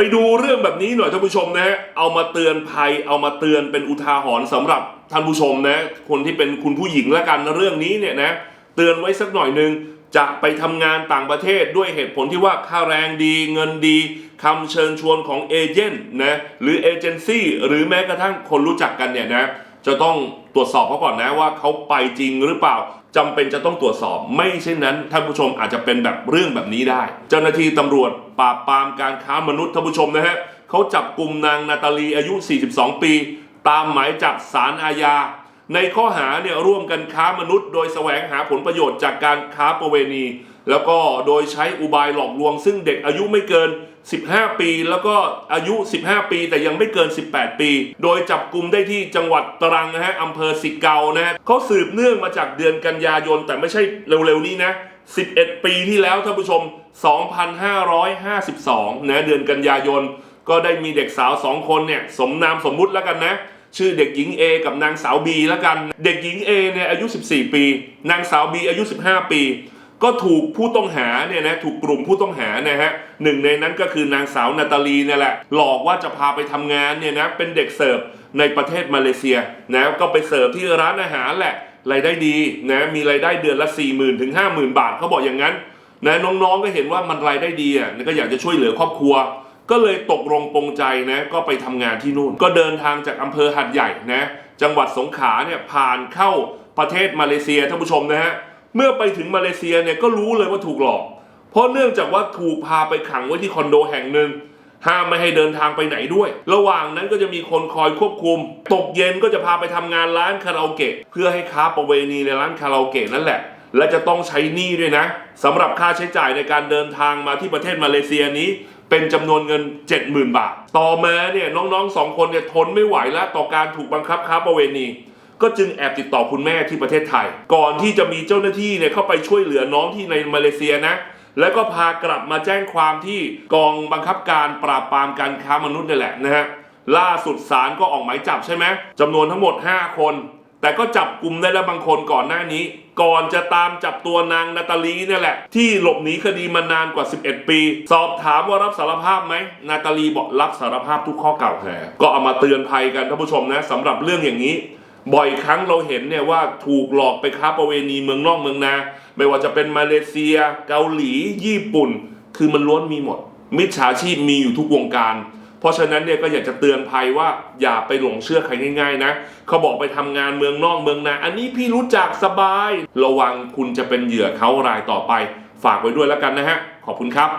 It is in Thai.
ไปดูเรื่องแบบนี้หน่อยท่านผู้ชมนะฮะ เอามาเตือนภัย เอามาเตือนเป็นอุทาหรณ์สำหรับท่านผู้ชมนะ คนที่เป็นคุณผู้หญิงละกันเรื่องนี้เนี่ยนะ เตือนไว้สักหน่อยหนึ่งจะไปทำงานต่างประเทศด้วยเหตุผลที่ว่าค่าแรงดีเงินดีคำเชิญชวนของเอเจนต์นะหรือเอเจนซี่หรือแม้กระทั่งคนรู้จักกันเนี่ยนะจะต้องตรวจสอบเขาก่อนนะว่าเขาไปจริงหรือเปล่า จำเป็นจะต้องตรวจสอบ ไม่เช่นนั้นท่านผู้ชมอาจจะเป็นแบบเรื่องแบบนี้ได้ เจ้าหน้าที่ตำรวจปราบปรามการค้ามนุษย์ท่านผู้ชมนะฮะเขาจับกลุ่มนางนาตาลีอายุ 42 ปี ตามหมายจับสารอาญา ในข้อหาเนี่ยร่วมกันค้ามนุษย์ โดยแสวงหาผลประโยชน์จากการค้าประเวณี แล้วก็โดยใช้อุบายหลอกลวง ซึ่งเด็กอายุไม่เกิน 15 ปี แล้วก็อายุ 15 ปี แต่ยังไม่เกิน 18 ปี โดยจับกลุ่มได้ที่จังหวัดตรังนะฮะอำเภอสิเกานะฮะเขาสืบเนื่องมาจากเดือนกันยายน แต่ไม่ใช่เร็วๆนี้นะ 11 ปีที่แล้วท่านผู้ชม 2552 นะเดือนกันยายน ก็ได้มีเด็กสาวสองคนเนี่ยสมนามสมมุติแล้วกันนะชื่อเด็กหญิง A กับนางสาว B แล้วกัน เด็กหญิง A เนี่ยอายุ 14 ปี นางสาว B อายุ 15 ปี ก็ถูกผู้ต้องหาเนี่ยนะถูกกลุ่มผู้ต้องหานะฮะหนึ่งในนั้นก็คือนางสาวนาตาลีเนี่ยแหละหลอกว่าจะพาไปทำงานเนี่ยนะเป็นเด็กเสิร์ฟในประเทศมาเลเซียนะก็ไปเสิร์ฟที่ร้านอาหารแหละรายได้ดีนะมีรายได้เดือนละ4 0 0 0 0ถึง50,000 บาทเขาบอกอย่างนั้นนะน้องๆก็เห็นว่ามันรายได้ดีอะก็อยากจะช่วยเหลือครอบครัว ก็เลยตกลงปรงใจนะก็ไปทำงานที่นู่น ก็เดินทางจากอำเภอหัดใหญ่นะจังหวัดสงขลาเนี่ยผ่านเข้าประเทศมาเลเซียท่านผู้ชมนะฮะ เมื่อไปถึงมาเลเซียเนี่ยก็รู้เลยว่าถูกหลอก เพราะเนื่องจากว่าถูกพาไปขังไว้ที่คอนโดแห่งหนึ่งห้ามไม่ให้เดินทางไปไหนด้วย ระหว่างนั้นก็จะมีคนคอยควบคุม ตกเย็นก็จะพาไปทำงานร้านคาราโอเกะเพื่อให้ค้าประเวณีในร้านคาราโอเกะนั่นแหละ และจะต้องใช้หนี้ด้วยนะสำหรับค่าใช้จ่ายในการเดินทางมาที่ประเทศมาเลเซียนี้ เป็นจำนวนเงิน 70,000 บาท ต่อมาเนี่ยน้องๆสองคนเนี่ยทนไม่ไหวแล้วต่อการถูกบังคับค้าประเวณี ก็จึงแอบติดต่อคุณแม่ที่ประเทศไทย ก่อนที่จะมีเจ้าหน้าที่เนี่ยเข้าไปช่วยเหลือน้องที่ในมาเลเซียนะ แล้วก็พากลับมาแจ้งความที่กองบังคับการปราบปรามการค้ามนุษย์นี่แหละนะฮะล่าสุดศาลก็ออกหมายจับใช่ไหมจำนวนทั้งหมด 5 คน แต่ก็จับกลุ่มได้แล้วบางคนก่อนหน้านี้ ก่อนจะตามจับตัวนางนาตาลีเนี่ยแหละ ที่หลบหนีคดีมานานกว่า 11 ปี สอบถามว่ารับสารภาพไหมนาตาลีบอกรับสารภาพทุกข้อกล่าวหาก็เอามาเตือนภัยกันท่านผู้ชมนะสำหรับเรื่องอย่างนี้ บ่อยครั้งเราเห็นเนี่ยว่าถูกหลอกไปค้าประเวณีเมืองนอกเมืองนา ไม่ว่าจะเป็นมาเลเซีย เกาหลี ญี่ปุ่น คือมันล้วนมีหมด มิจฉาชีพมีอยู่ทุกวงการ เพราะฉะนั้นเนี่ยก็อยากจะเตือนภัยว่าอย่าไปหลงเชื่อใครง่ายๆนะเขาบอกไปทำงานเมืองนอกเมืองนา อันนี้พี่รู้จักสบาย ระวังคุณจะเป็นเหยื่อเขารายต่อไป ฝากไว้ด้วยแล้วกันนะฮะขอบคุณครับ